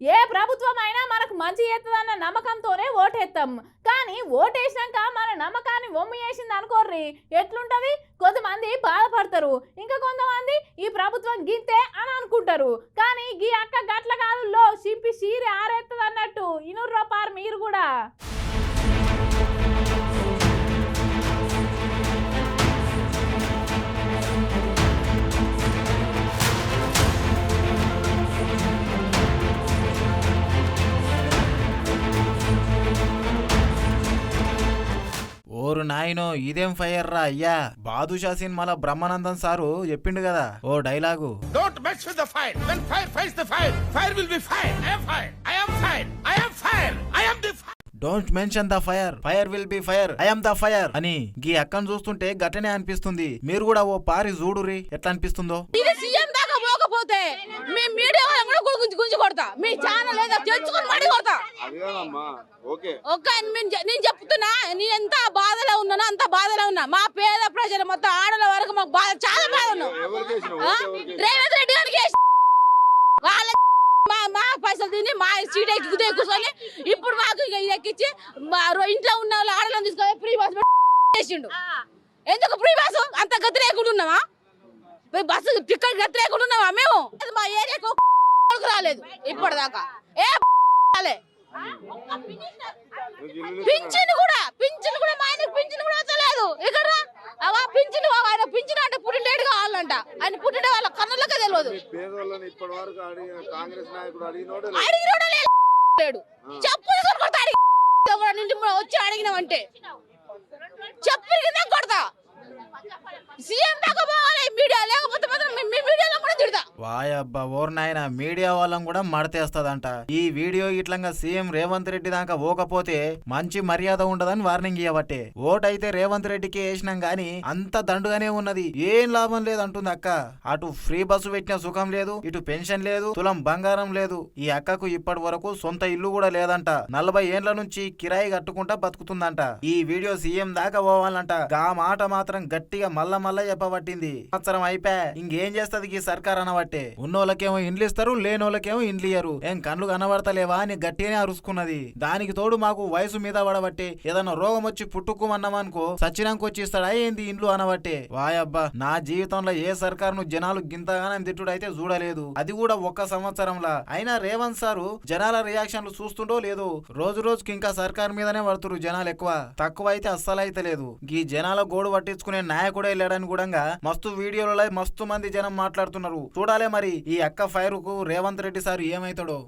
ఏ ప్రభుత్వం అయినా మనకు మంచి చేస్తుందన్న నమ్మకంతోనే ఓటేస్తాం కానీ ఓటేసినాక మన నమ్మకాన్ని వమ్ము చేసింది అనుకోర్రి. ఎట్లుంటది? కొంతమంది బాధపడతారు. ఇంకా కొంతమంది ఈ ప్రభుత్వం గింతే అని అనుకుంటారు. కానీ గీ అక్క గట్ల కాలంలో చింపి సీరి ఆరేస్తుంది అన్నట్టు ఇనూరు రూపాయలు మీరు కూడా. నాయనో ఇదేం ఫైర్ రా అయ్యా బాదుషా సినిమాలో బ్రహ్మానందం సారు చెప్పిండు కదా ఓ dialogue with the fire. When fire fights the fire, fire will be fire. I am fire. I am fire. I am fire. I am the fire. Don't mention the fire fire will be fire I'm the fire అని గీ అక్కను చూస్తుంటే గట్టనే అనిపిస్తుంది మీరు కూడా ఓ పారి చూడురి ఎట్లా అనిపిస్తుందో పోకపోతే మీ మీడియా వాళ్ళని కూడా గుంజి గుంజి కొడతా. మీ ఛానల్ ఏదో తెచ్చుకొని మడి కొడతా. ఓకే. ఒక్క నేను చెప్తున్నా నేను ఎంత బాధలో ఉన్నానో అంత బాధలో ఉన్నా. మా పేద ప్రజలు మొత్తం ఆడల వరకు మాకు బాధ చాలా బాధ ఉన్నాం. రేవంత్ రెడ్డి గారికి వాళ్ళ మా మా పైసలు తిని మా సీట్ ఎక్కి కుదే కూర్చొని ఇప్పుడు మాకు ఎక్కించి ఇంట్లో ఉన్న వాళ్ళు ఆడలను తీసుకొని ఫ్రీ బస్ చేసిండు ఎందుకు ఫ్రీ బస్ అంత గతి లేకుండా ఉన్నామా బస్సు టికెట్ గతి లేకుండా ఉన్నామా మా ఏరియాకు రాలేదు. ఇప్పటిదాకా. ఏ రాలే. పింఛన్ కూడా పింఛన్ కూడా మా ఆయనకు పింఛన్ కూడా వచ్చలేదు ఇక్కడ పింఛన్ ఆయన పింఛన్ అంటే పుట్టిండేడు కావాలంట. ఆయన పుట్టిండే వాళ్ళ కన్నులకే తెలియదు. అడిగినోడు లేడు. చెప్పు తీసుకొని కొడతా అడిగి. వచ్చి అడిగినామంటే చెప్పు కింద కొడతా సీఎం దాకా పోవాలి మీడియా లేకపోతే మాత్రం మీ- మీ మీడియాలో కూడా ఆయబ్బా వాయబ్బా ఓర్ నాయన మీడియా వాళ్ళం కూడా మడతేస్తదంట. ఈ వీడియో ఇట్లంగా సీఎం రేవంత్ రెడ్డి దాకా పోకపోతే మంచి మర్యాద ఉండదని వార్నింగ్ ఇవ్వబట్టే ఓటైతే రేవంత్ రెడ్డికి వేసినాం గాని అంత దండుగానే ఉన్నది. ఏం లాభం లేదు అంటుంది అక్క. అటు ఫ్రీ బస్సు పెట్టిన సుఖం లేదు ఇటు పెన్షన్ లేదు తులం బంగారం లేదు. ఈ అక్కకు ఇప్పటి వరకు సొంత ఇల్లు కూడా లేదంట. నలభై ఏండ్ల నుంచి కిరాయి కట్టుకుంటా బతుకుతుందంట. ఈ వీడియో సీఎం దాకా పోవాలంట. గా మాట మాత్రం గట్టిగా మల్ల మల్ల చెప్పబట్టింది. సంవత్సరం అయిపోయా ఇంకేం చేస్తది ఈ సర్కార్ అనబట్టే. ఉన్నోళ్ళకేమో ఇండ్లు ఇస్తారు లేనోళ్ళకేమో ఇండ్లు ఇయ్యరు. ఏం కండ్లు కనబడతలేవా అని గట్టిగానే అరుసుకున్నది. దానికి తోడు మాకు వయసు మీద పడబట్టే ఏదన్నా రోగం వచ్చి పుట్టుకోమన్నామనుకో సచ్చినానికి వచ్చి ఇస్తాడా ఏంది ఇండ్లు అనబట్టే? వాయబ్బా నా జీవితంలో ఏ సర్కారును జనాలు గింతగానం తిట్టుడైతే అయితే చూడలేదు. అది కూడా ఒక్క సంవత్సరంలా. అయినా రేవంత్ సారు జనాల రియాక్షన్లు చూస్తుండో లేదో? రోజు రోజుకి ఇంకా సర్కార్ మీదనే పడుతురు జనాలు ఎక్కువ. తక్కువ అయితే అస్సలైతే లేదు. ఈ జనాల గోడు పట్టించుకునే నాయకుడే లేడని కూడా మస్తు వీడియోలలో మస్తు మంది జనం మాట్లాడుతున్నారు. చూడాలే మరి ఈ అక్క ఫైర్కు రేవంత్ రెడ్డి సార్ ఏమైతాడో?